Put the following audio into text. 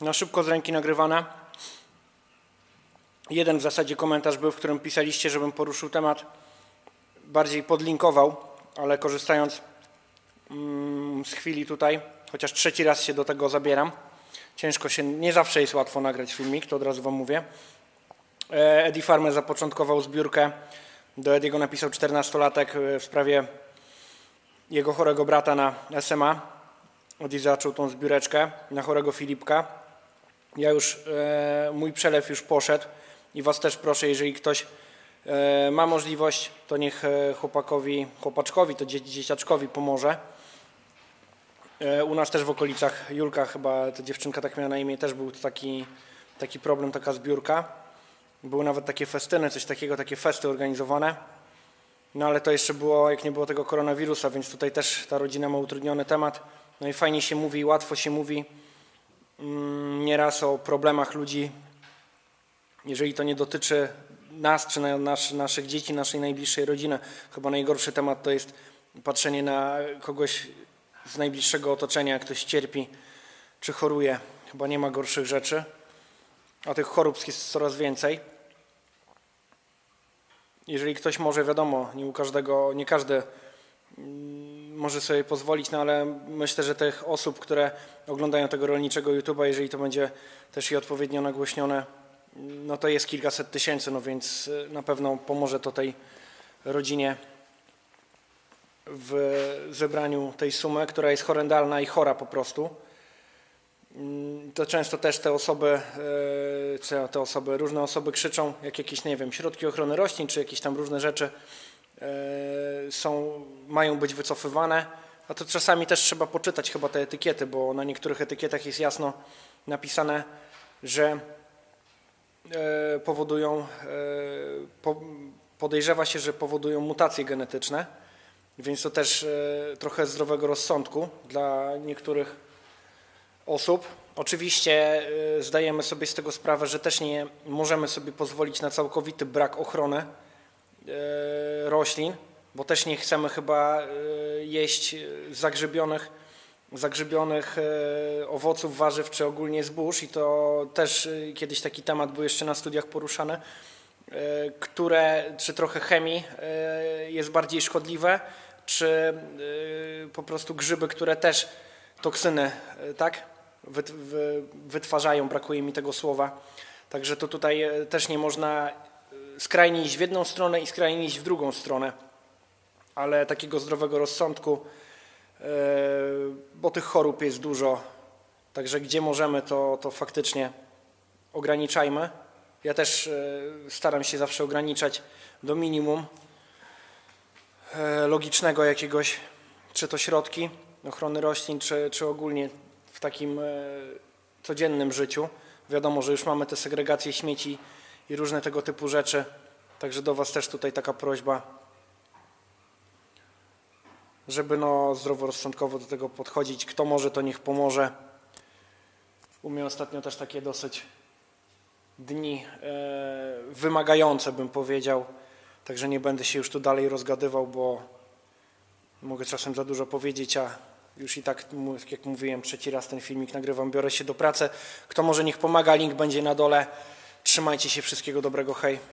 na szybko z ręki nagrywane. Jeden w zasadzie komentarz był, w którym pisaliście, żebym poruszył temat, bardziej podlinkował, ale korzystając mm, z chwili tutaj, chociaż trzeci raz się do tego zabieram. Ciężko się, nie zawsze jest łatwo nagrać filmik, to od razu Wam mówię. E, Eddie Farmer zapoczątkował zbiórkę. Do Ediego napisał 14-latek e, w sprawie jego chorego brata na SMA. Eddie zaczął tą zbióreczkę na chorego Filipka. Ja już, e, mój przelew już poszedł i Was też proszę, jeżeli ktoś e, ma możliwość, to niech e, chłopakowi, chłopaczkowi, to dzie, dzieciaczkowi pomoże. U nas też w okolicach, Julka chyba, ta dziewczynka tak miała na imię, też był taki, taki problem, taka zbiórka. Były nawet takie festyny, coś takiego, takie festy organizowane. No ale to jeszcze było, jak nie było tego koronawirusa, więc tutaj też ta rodzina ma utrudniony temat. No i fajnie się mówi, łatwo się mówi nieraz o problemach ludzi, jeżeli to nie dotyczy nas czy na, nasz, naszych dzieci, naszej najbliższej rodziny. Chyba najgorszy temat to jest patrzenie na kogoś z najbliższego otoczenia, jak ktoś cierpi czy choruje. Chyba nie ma gorszych rzeczy, a tych chorób jest coraz więcej. Jeżeli ktoś może, wiadomo, nie u każdego, nie każdy mm, może sobie pozwolić, no ale myślę, że tych osób, które oglądają tego rolniczego YouTube'a, jeżeli to będzie też i odpowiednio nagłośnione, no to jest kilkaset tysięcy, no więc y, na pewno pomoże to tej rodzinie w zebraniu tej sumy, która jest horrendalna i chora po prostu. Mm, To często też te osoby, y, te osoby, różne osoby krzyczą, jak jakieś, nie wiem, środki ochrony roślin, czy jakieś tam różne rzeczy są, mają być wycofywane, a to czasami też trzeba poczytać chyba te etykiety, bo na niektórych etykietach jest jasno napisane, że e, powodują, e, po- podejrzewa się, że powodują mutacje genetyczne, więc to też e, trochę zdrowego rozsądku dla niektórych osób. Oczywiście zdajemy sobie z tego sprawę, że też nie możemy sobie pozwolić na całkowity brak ochrony roślin, bo też nie chcemy chyba e, jeść e, zagrzebionych, zagrzebionych e, owoców, warzyw czy ogólnie zbóż i to też e, kiedyś taki temat był jeszcze na studiach poruszany, e, które, czy trochę chemii e, jest bardziej szkodliwe, czy e, po prostu grzyby, które też toksyny, e, tak, wyt- wy- wytwarzają, brakuje mi tego słowa. Także to tutaj e, też nie można e, skrajnie iść w jedną stronę i skrajnie iść w drugą stronę, ale takiego zdrowego rozsądku, e, bo tych chorób jest dużo, także gdzie możemy, to, to faktycznie ograniczajmy. Ja też e, staram się zawsze ograniczać do minimum e, logicznego jakiegoś, czy to środki ochrony roślin, czy, czy ogólnie w takim codziennym życiu. Wiadomo, że już mamy te segregacje śmieci i różne tego typu rzeczy, także do Was też tutaj taka prośba, żeby no zdroworozsądkowo do tego podchodzić. Kto może, to niech pomoże. U mnie ostatnio też takie dosyć dni e, wymagające, bym powiedział. Także nie będę się już tu dalej rozgadywał, bo mogę czasem za dużo powiedzieć, a już i tak, jak mówiłem, trzeci raz ten filmik nagrywam, biorę się do pracy. Kto może, niech pomaga, link będzie na dole. Trzymajcie się, wszystkiego dobrego, hej.